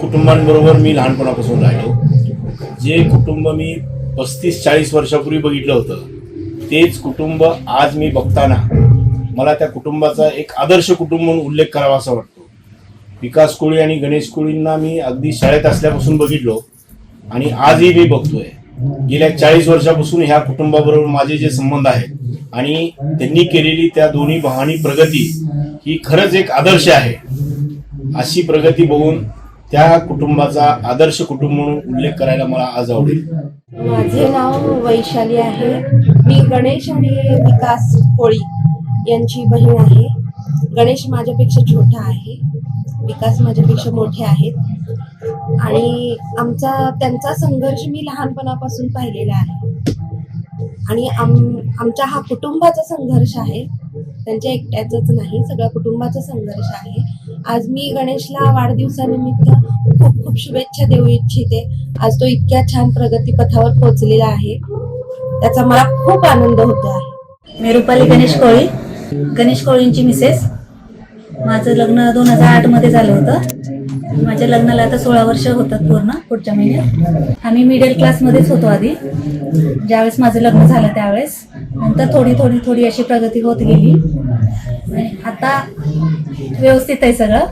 कुटुंबांबरोबर मी लहानपणापासून राहिलो. जे कुटुंब मी पस्तीस चाळीस वर्षापूर्वी बघितलं होतं तेच कुटुंब आज मी बघताना मला त्या कुटुंबाचा एक आदर्श कुटुंब म्हणून उल्लेख करावा असा वाटतो. विकास कोळी आणि गणेश कोळींना मी अगदी शाळेत असल्यापासून बघितलो आणि आजही मी बघतोय. गेल्या चाळीस वर्षापासून ह्या कुटुंबाबरोबर माझे जे संबंध आहेत आणि त्यांनी केलेली त्या दोन्ही भावानी प्रगती ही खरंच एक आदर्श आहे. अशी प्रगती बघून त्या कुटुंबाचा आदर्श कुटुंब म्हणून उल्लेख करायला मला आज आवडेल. माझे नाव वैशाली आहे. मी गणेश आणि विकास कोळी यांची बहीण आहे. गणेश माझ्यापेक्षा छोटा आहे. विकास माझ्यापेक्षा मोठे आहेत. आणि आमचा त्यांचा संघर्ष मी लहानपणापासून पाहिलेला आहे. आणि आम आमचा हा कुटुंबाचा संघर्ष आहे. त्यांच्या एकट्याचाच नाही सगळ्या कुटुंबाचा संघर्ष आहे. आज मी गणेशला वाढदिवसानिमित्त खूप खूप शुभेच्छा देऊ इच्छिते. आज तो इतक्या छान प्रगतीपथावर पोहोचलेला आहे. त्याचा मला खूप आनंद होतो आहे. मी रुपाली गणेश कोळी. गणेश कोळींची मिसेस. माझं लग्न दोन हजार आठमध्ये झालं होतं. माझ्या लग्नाला आता सोळा वर्ष होतात पूर्ण पुढच्या महिन्यात. आम्ही मिडल क्लासमध्येच होतो आधी. ज्यावेळेस माझं लग्न झालं त्यावेळेस. नंतर थोडी थोडी थोडी अशी प्रगती होत गेली. आता व्यवस्थित आहे सगळं.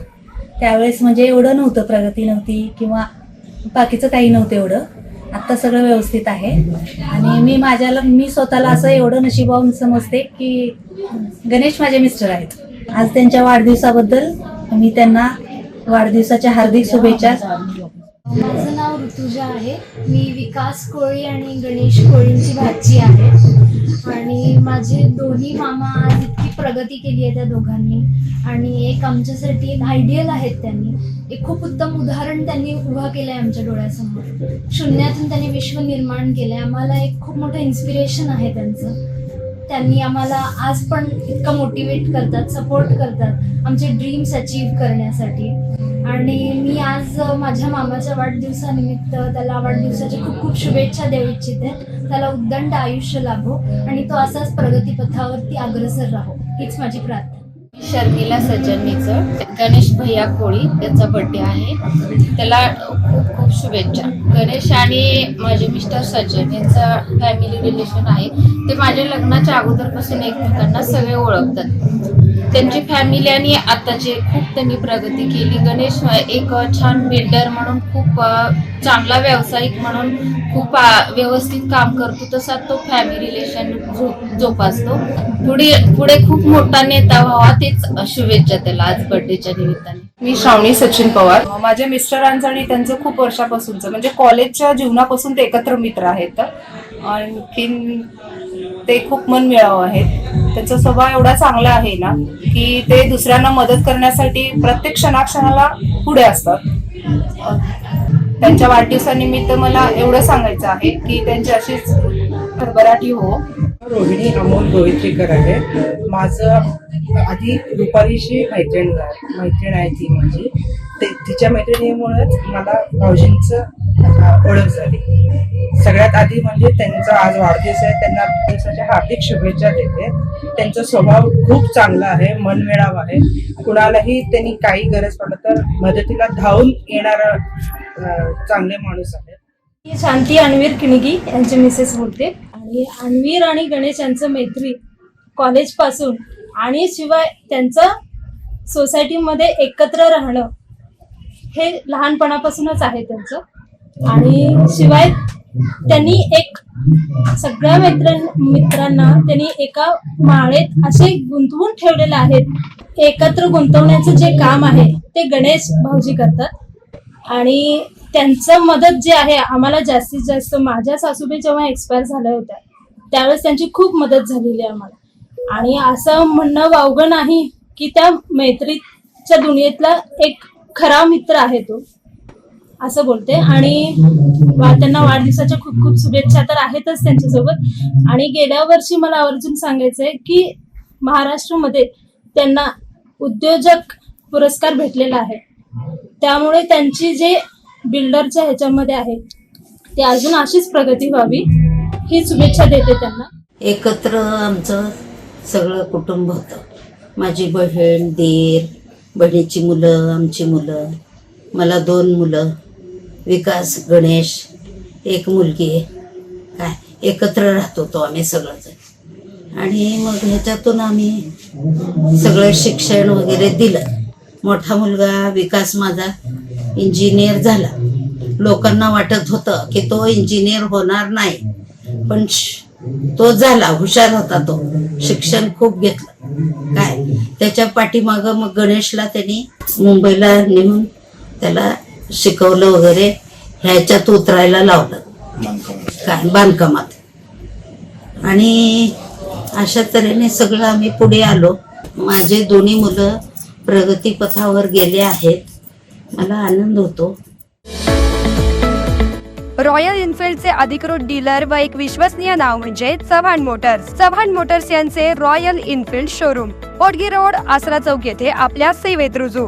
त्यावेळेस म्हणजे एवढं नव्हतं प्रगती नव्हती किंवा बाकीचं काही नव्हतं एवढं. आत्ता सगळं व्यवस्थित आहे. आणि मी माझ्याला मी स्वतःला असं एवढं नशिबावून समजते की गणेश माझे मिस्टर आहेत. आज त्यांच्या वाढदिवसाबद्दल मी त्यांना वाढदिवसाच्या हार्दिक शुभेच्छा माझं नाव ऋतुजा आहे. मी विकास कोळी आणि गणेश कोळींची भाजी आहे. आणि माझे दोन्ही मामा आज इतकी प्रगती केली आहे त्या दोघांनी. आणि एक आमच्यासाठी एक आयडियल आहेत त्यांनी. एक खूप उत्तम उदाहरण त्यांनी उभा केलं आहे आमच्या डोळ्यासमोर. शून्यातून त्यांनी विश्व निर्माण केलं आहे आम्हाला एक खूप मोठं इन्स्पिरेशन आहे त्यांचं. त्यांनी आम्हाला आज पण इतकं मोटिवेट करतात सपोर्ट करतात आमचे ड्रीम्स अचीव करण्यासाठी. आणि मी आज माझ्या मामाच्या वाढदिवसानिमित्त त्याला वाढदिवसाची खूप खूप शुभेच्छा देऊ इच्छिते. त्याला उद्दंड आयुष्य लाभो आणि तो असाच प्रगतीपथावरती अग्रसर राहो. हीच माझी प्रार्थना. शर्मिला सज्जनीचं गणेश भैया कोळी त्याचा बर्थडे आहे. त्याला खूप खूप शुभेच्छा. गणेश आणि माझे मिस्टर सज्जन फॅमिली रिलेशन आहे. ते माझ्या लग्नाच्या अगोदरपासून एकमेकांना सगळे ओळखतात. त्यांची फॅमिली आणि आताची खूप त्यांनी प्रगती केली. गणेश एक छान बिल्डर म्हणून खूप चांगला व्यावसायिक म्हणून खूप व्यवस्थित काम करतो. तसा तो फॅमिली रिलेशन जोपासतो. पुढे पुढे खूप मोठा नेता व्हावा तेच शुभेच्छा त्याला आज बर्थडेच्या निमित्ताने. मी श्रावणी सचिन पवार. माझ्या मिस्टरांचं आणि त्यांचं खूप वर्षापासूनचं म्हणजे कॉलेजच्या जीवनापासून ते एकत्र मित्र आहेत. आणखीन ते खूप मन मिळावं आहेत त्यांचा स्वभाव एवढा चांगला आहे ना की ते दुसऱ्यांना मदत करण्यासाठी प्रत्येक क्षणाक्षणाला पुढे असतात. त्यांच्या वाढदिवसानिमित्त मला एवढं सांगायचं आहे की त्यांची अशीच भरभराटी हो. रोहिणी अमोल गोवित्रीकर आहे. माझं आधी रुपालीशी मैत्रीण मैत्रीण आहे ती माझी. ते तिच्या मैत्रिणीमुळेच मला भाऊजींचं ओळख झाली. सगळ्यात आधी म्हणजे त्यांचा आज वाढदिवस आहे त्यांना वाढदिवसाच्या हार्दिक शुभेच्छा देते. त्यांचा स्वभाव खूप चांगला आहे मनमिळाव आहे. कुणालाही त्यांनी काही गरज पडलं तर मदतीला धावून येणारा चांगले माणूस आहे. मी शांती अनवीर किणगी यांचे मिसेस बोलते. आणि अनवीर आणि गणेश यांचं मैत्री कॉलेजपासून आणि शिवाय त्यांचं सोसायटीमध्ये एकत्र राहणं हे लहानपणापासूनच आहे त्यांचं. आणि शिवाय त्यांनी एक सगळ्या मित्र मित्रांना त्यांनी एका माळेत असे गुंतवून ठेवलेले आहेत. एकत्र गुंतवण्याचं जे काम आहे ते गणेश भाऊजी करतात. आणि त्यांचं मदत जे आहे आम्हाला जास्तीत जास्त माझ्या सासूबाई जेव्हा एक्सपायर झाल्या होत्या त्यावेळेस त्यांची खूप मदत झालेली आहे आम्हाला. आणि असं म्हणणं वावगं नाही की त्या मैत्रीच्या दुनियेतला एक खरा मित्र आहे तो. असं बोलते. आणि वा- त्यांना वाढदिवसाच्या खूप खूप शुभेच्छा तर आहेतच त्यांच्यासोबत. आणि गेल्या वर्षी मला आवर्जून सांगायचंय की महाराष्ट्रामध्ये त्यांना उद्योजक पुरस्कार भेटलेला आहे. त्यामुळे त्यांची जे बिल्डरच्या ह्याच्यामध्ये आहे ते अजून अशीच प्रगती व्हावी ही शुभेच्छा देते त्यांना. एकत्र आमचं सगळं कुटुंब होतं. माझी बहीण दीर बहिणीची मुलं आमची मुलं मला दोन मुलं. विकास गणेश एक मुलगी काय? एकत्र राहत होतो आम्ही सगळंजण. आणि मग ह्याच्यातून आम्ही सगळं शिक्षण वगैरे दिलं. मोठा मुलगा विकास माझा इंजिनियर झाला. लोकांना वाटत होतं की तो इंजिनियर होणार नाही. पण श- तो झाला हुशार होता तो. शिक्षण खूप घेतलं. काय? त्याच्या पाठीमागं मग गणेशला त्यांनी मुंबईला नेऊन त्याला शिकवलं वगैरे ह्याच्यात उतरायला लावलं. काय? बांधकामात. आणि अशा तऱ्हेने सगळं आम्ही पुढे आलो. माझे दोन्ही मुलं प्रगतीपथावर गेले आहेत. मला आनंद होतो. रॉयल एन्फिल्डचे अधिकृत डीलर व एक विश्वसनीय नाव म्हणजे चव्हाण मोटर्स. चव्हाण मोटर्स यांचे Royal Enfield showroom. Potgi road Asara Chowk येथे आपल्या सेवेत रुजू.